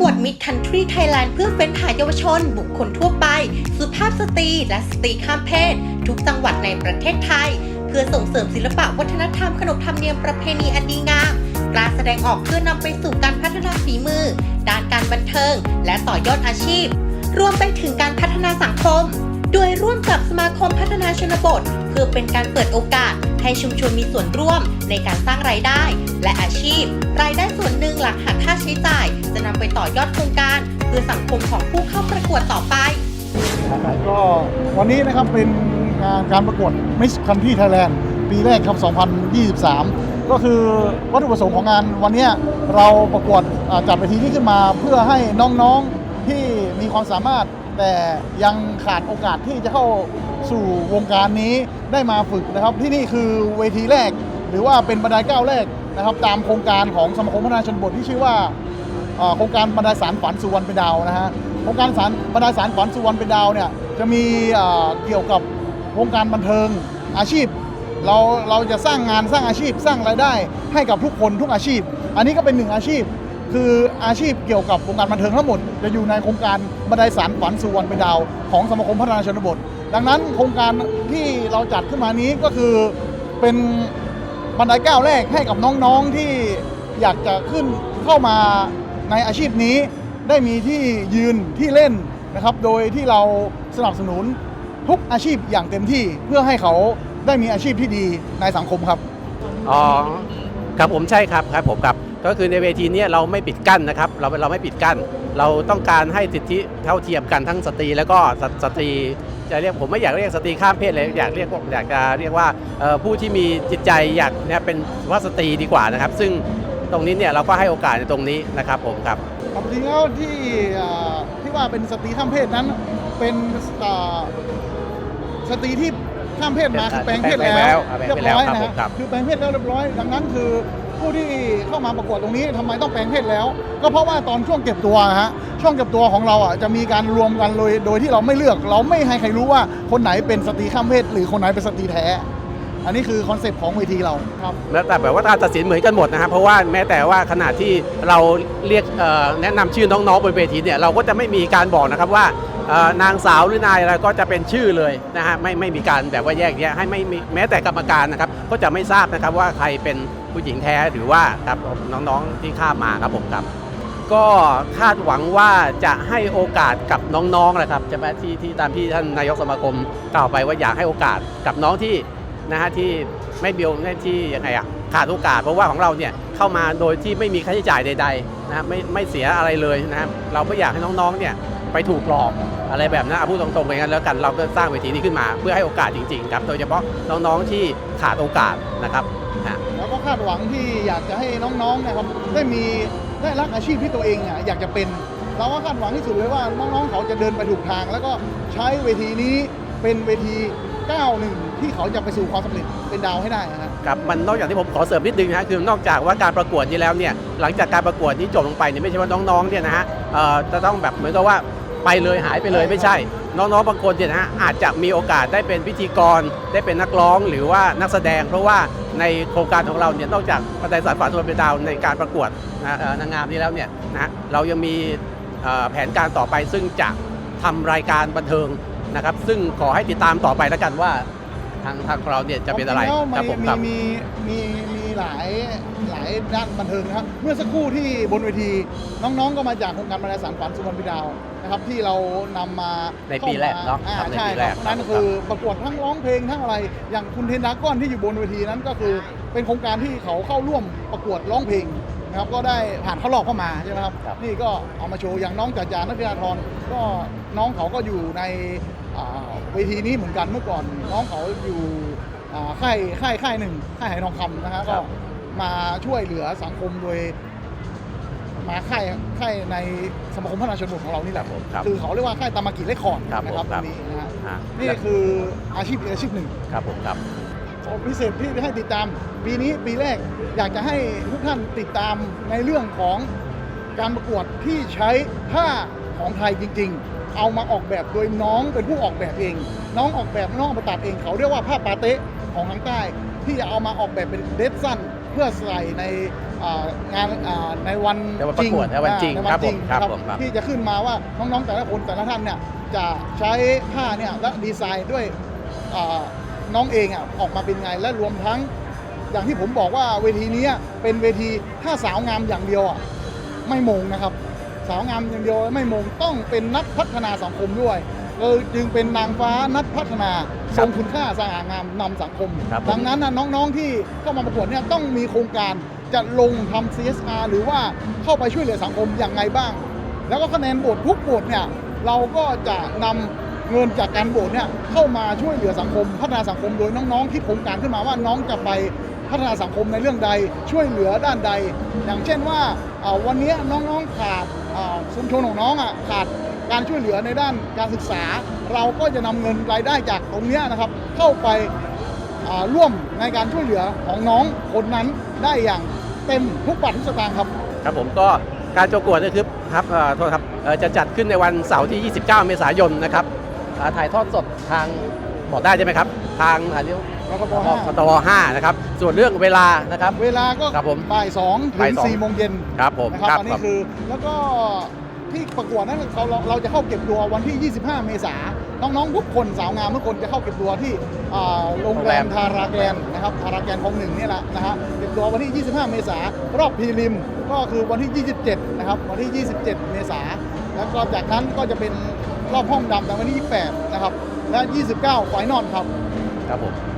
กวด Mid Country Thailand เพื่อเฟ้นหาเยาวชน บุคคลทั่วไป สุภาพสตรีและสตรีข้ามเพศ ทุกจังหวัดในประเทศไทย เพื่อส่งเสริมศิลปะวัฒนธรรมขนบธรรมเนียมประเพณีอันดีงามกล้ารแสดงออกเพื่อนำไปสู่การพัฒนาฝีมือ ด้านการบันเทิง และต่อยอดอาชีพ รวมไปถึงการพัฒนาสังคม โดยร่วมกับสมาคมพัฒนาชนบท เพื่อเป็นการเปิดโอกาส ให้ชุมชนมีส่วนร่วมในการสร้างรายได้ และอาชีพ รายได้ส่วนหนึ่งหลังหักค่าใช้จ่าย จะนำไปต่อยอดโครงการ เพื่อสังคมของผู้เข้าประกวดต่อไป ก็วันนี้นะครับเป็นงานการประกวด Miss Country Thailand ปีแรกครับ 2023 ก็คือวัตถุประสงค์ของงานวันนี้เราประกวดจัดเวทีนี้ขึ้นมาเพื่อให้น้องๆที่มีความสามารถ แต่ยังขาดโอกาสที่จะเข้าสู่วงการนี้ได้มาฝึกนะครับ ที่นี่คือเวทีแรก หรือว่าเป็นบันไดก้าวแรกนะครับ ตามโครงการของสมาคมพัฒนาชนบทที่ชื่อว่าโครงการบรรดาสารฝันสู่วันเป็นดาวนะฮะโครงการสารบรรดาสารฝันสู่วันเป็นดาวเนี่ยจะมีเอ่อเกี่ยวกับวงการบันเทิงอาชีพ เราเราจะสร้างงานสร้างอาชีพ สร้างรายได้ให้กับทุกคนทุกอาชีพ อันนี้ก็เป็นหนึ่งอาชีพ คืออาชีพเกี่ยวกับวงการบันเทิงทั้งหมด จะอยู่ในโครงการบันไดสารฝันสู่วันเป็นดาว ของสมาคมพัฒนาชนบท ดังนั้นโครงการที่เราจัดขึ้นมานี้ก็คือเป็นบันไดก้าวแรกให้กับน้องๆที่อยากจะขึ้นเข้ามาในอาชีพนี้ ได้มีที่ยืนที่เล่นนะครับ โดยที่เราสนับสนุนทุกอาชีพอย่างเต็มที่เพื่อให้เขาได้มีอาชีพที่ดีในสังคมครับ อ๋อครับผมใช่ครับครับผมครับ ก็คือในเวทีเนี้เราไม่ปิดกั้นนะครับ เราเราไม่ปิดกั้น เราต้องการให้สิทธิเท่าเทียมกันทั้งสตรีแล้วก็สสตรีจะเรียกผมไม่อยากเรียกสตรีข้ามเพศเลยอยากเรียกว่าอยากจะเรียกว่าเอ่อผู้ที่มีจิตใจอยากเนี่ยเป็นสุภาพสตรีดีกว่านะครับ ซึ่งตรงนี้เนี่ยเราก็ให้โอกาสในตรงนี้นะครับผมครับครับจริงแล้วที่อ่าที่ว่าเป็นสตรีข้ามเพศนั้น เป็นอ่าสตรีที่ข้ามเพศมาคือแปลงเพศแล้วแปลงแล้วครับเรียบร้อยแปลงเพศแล้วนะครับผมครับคือแปลงเพศแล้วเรียบร้อย ดังนั้นคือ ผู้ที่เข้ามาประกวดตรงนี้ทำไมต้องแปลงเพศแล้ว ก็เพราะว่าตอนช่วงเก็บตัวฮะช่วงเก็บตัวของเราอะจะมีการรวมกันโดยโดยที่เราไม่เลือก เราไม่ให้ใครรู้ว่าคนไหนเป็นสตรีข้ามเพศ หรือคนไหนเป็นสตรีแท้ อันนี้คือคอนเซปต์ของเวทีเราครับ แล้วแต่แบบว่าการตัดสินเหมือนกันหมดนะครับเพราะว่าแม้แต่ว่าขณะที่เราเรียกเอ่อแนะนำชื่อน้องๆบนเวทีเนี่ยเราก็จะไม่มีการบอกนะครับว่าเอ่อ นางสาวหรือนายอะไรก็จะเป็นชื่อเลยนะฮะไม่ไม่มีการแบบว่าแยกแยะให้ไม่มีแม้แต่กรรมการนะครับก็จะไม่ทราบนะครับว่าใครเป็นผู้หญิงแท้หรือว่าครับน้องๆที่ข้ามมาครับผมครับ ก็คาดหวังว่าจะให้โอกาสกับน้องๆนะครับใช่ไหมที่ที่ตามที่ท่านนายกสมาคมกล่าวไปว่าอยากให้โอกาสกับน้องที่นะฮะที่ไม่มีโอกาสที่ยังไงอะขาดโอกาสเพราะว่าของเราเนี่ยเข้ามาโดยที่ไม่มีค่าใช้จ่ายใดๆนะครับไม่ไม่เสียอะไรเลยนะครับเราไม่อยากให้น้องๆเนี่ย ไปถูกหลอกอะไรแบบนั้นเอาพูดตรงๆไปงั้นแล้วกันเราก็สร้างเวทีนี้ขึ้นมา เพื่อให้โอกาสจริงๆครับโดยเฉพาะน้องๆที่ขาดโอกาสนะครับนะแล้วก็คาดหวังที่อยากจะให้น้องๆนะครับได้มีได้รักอาชีพที่ตัวเองอะอยากจะเป็น เราก็คาดหวังที่สุดเลยว่าน้องๆเขาจะเดินไปถูกทาง แล้วก็ใช้เวทีนี้เป็นเวทีก้าวหนึ่งที่เขาจะไปสู่ความสำเร็จเป็นดาวให้ได้นะฮะครับมันนอกจากที่ผมขอเสริมนิดนึงนะฮะคือนอกจากว่าการประกวดนี้แล้วเนี่ยหลังจากการประกวดนี้จบลงไปเนี่ยไม่ใช่ว่าน้องๆเนี่ยนะฮะเอ่อจะต้องแบบเหมือนกับว่า ไปเลยหายไปเลยไม่ใช่ น้องๆบางคนเนี่ยนะฮะอาจจะมีโอกาสได้เป็นพิธีกร ได้เป็นนักร้องหรือว่านักแสดง เพราะว่าในโครงการของเราเนี่ยนอกจากบันไดสารฝันตัวเป็นดาวในการประกวดนะนางงามนี้แล้วเนี่ยนะฮะเรายังมีแผนการต่อไปซึ่งจะทำรายการบันเทิงนะครับ ซึ่งขอให้ติดตามต่อไปแล้วกันว่าทางทางเราเนี่ยจะเป็นอะไรครับผมครับมีมีมี หลายหลายด้านบันเทิงนะครับ เมื่อสักครู่ที่บนเวทีน้องๆก็มาจากโครงการบรรดาสารฝันสุวรรณพิดาวนะครับที่เรานำมาในปีแรกเนอะอ่าครับในใช่ปีคแรรักบนั่นครับคือประกวดทั้งร้องเพลงทั้งอะไร อย่างคุณเทนดากอนที่อยู่บนเวทีนั้นก็คือเป็นโครงการที่เขาเข้าร่วมประกวดร้องเพลงนะครับก็ได้ผ่านเข้ารอบเข้ามาใช่ไหมครับครับนี่ก็เอามาโชว์อย่างน้องจ่าจานักกีฬาธรก็น้องเขาก็อยู่ในอ่าเวทีนี้เหมือนกันเมื่อก่อนน้องเขาอยู่ อ่าค่ายค่ายค่ายหนึ่งค่ายไหทองคำนะฮะก็มาช่วยเหลือสังคมโดย มาค่ายค่ายในสมาคมพัฒนาชนบทของเรานี่แหละครับผมครับคือเขาเรียกว่าค่ายตามากิเรคคอร์ดครับนะครับผมคตรัรบ งนี้นะฮะอ่านี่คืออาชีพอีกอาชีพหนึ่ง ครับผมครับของพิเศษที่ให้ติดตามปีนี้ปีแรกอยากจะให้ทุกท่านติดตามในเรื่องของการประกวดที่ใช้ผ้าของไทยจริง ๆ เอามาออกแบบโดยน้องเป็นผู้ออกแบบเอง น้องออกแบบน้องเอามาตัดเองเขาเรียกว่าผ้าปาเต๊ะ ของทางใต้ ที่จะเอามาออกแบบเป็นเดซสั้นเพื่อใส่ในอ่างานอ่าในวันในวันประกวดในวันจริงอ่าในครับจริงผมครับผมครับ ที่จะขึ้นมาว่าน้องๆแต่ละคนแต่ละท่านเนี่ยจะใช้ผ้าเนี่ยและดีไซน์ด้วยอ่าน้องเองอะออกมาเป็นไงและรวมทั้ง อย่างที่ผมบอกว่าเวทีนี้เป็นเวทีถ้าสาวงามอย่างเดียวอะไม่มงนะครับ สาวงามอย่างเดียวไม่มงต้องเป็นนักพัฒนาสังคมด้วย เออจึงเป็นนางฟ้านักพัฒนาทรงคุณค่าสง่างามนำสังคม ครับผม ดังนั้นนะน้องๆที่เข้ามาประกวดเนี่ยต้องมีโครงการจะลงทำ CSR หรือว่าเข้าไปช่วยเหลือสังคมอย่างไรบ้าง แล้วก็คะแนนโหวตทุกโหวตเนี่ยเราก็จะนำเงินจากการโหวตเนี่ยเข้ามาช่วยเหลือสังคม พัฒนาสังคมโดยน้องๆที่โครงการขึ้นมาว่าน้องจะไปพัฒนาสังคมในเรื่องใดช่วยเหลือด้านใด อย่างเช่นว่าอ่าวันนี้น้องๆขาดอ่าชุมชนของน้องอะขาด การช่วยเหลือในด้านการศึกษา เราก็จะนำเงินรายได้จากตรงเนี้ยนะครับ เข้าไปอ่าร่วมในการช่วยเหลือของน้องคนนั้นได้อย่างเต็มทุกบาททุกสตางค์ครับ ครับผมก็การประกวดนะครับครับเอ่อโทษครับเอ่อจะจัดขึ้นในวันเสาร์ที่ 29 เมษายนนะครับอ่าถ่ายทอดสดทางบอกได้ใช่ไหมครับ ทางอ่าเรียกกทบห้ากตว5นะครับ ส่วนเรื่องเวลานะครับ เวลาก็ครับผมบ่ายสองถึบ่างยสองสี่โมงเย็นครับผมนะครับครับอันนี้คือแล้วก็ ที่ประกวดนั้นเราเราเราจะเข้าเก็บตัววันที่ 25 เมษาน้องๆทุกคนสาวงามทุกคนจะเข้าเก็บตัวที่อ่าโรงแรมทาราแกนนะครับทาราแกนของหนึ่งนี่แหละนะฮะเก็บตัววันที่ 25 เมษารอบพรีลิม ก็คือวันที่ 27 นะครับวันที่ 27 เมษาแล้วก็จากนั้นก็จะเป็นรอบห้องดำในวันที่ 28 นะครับและ 29 ไฟนอลครับครับผม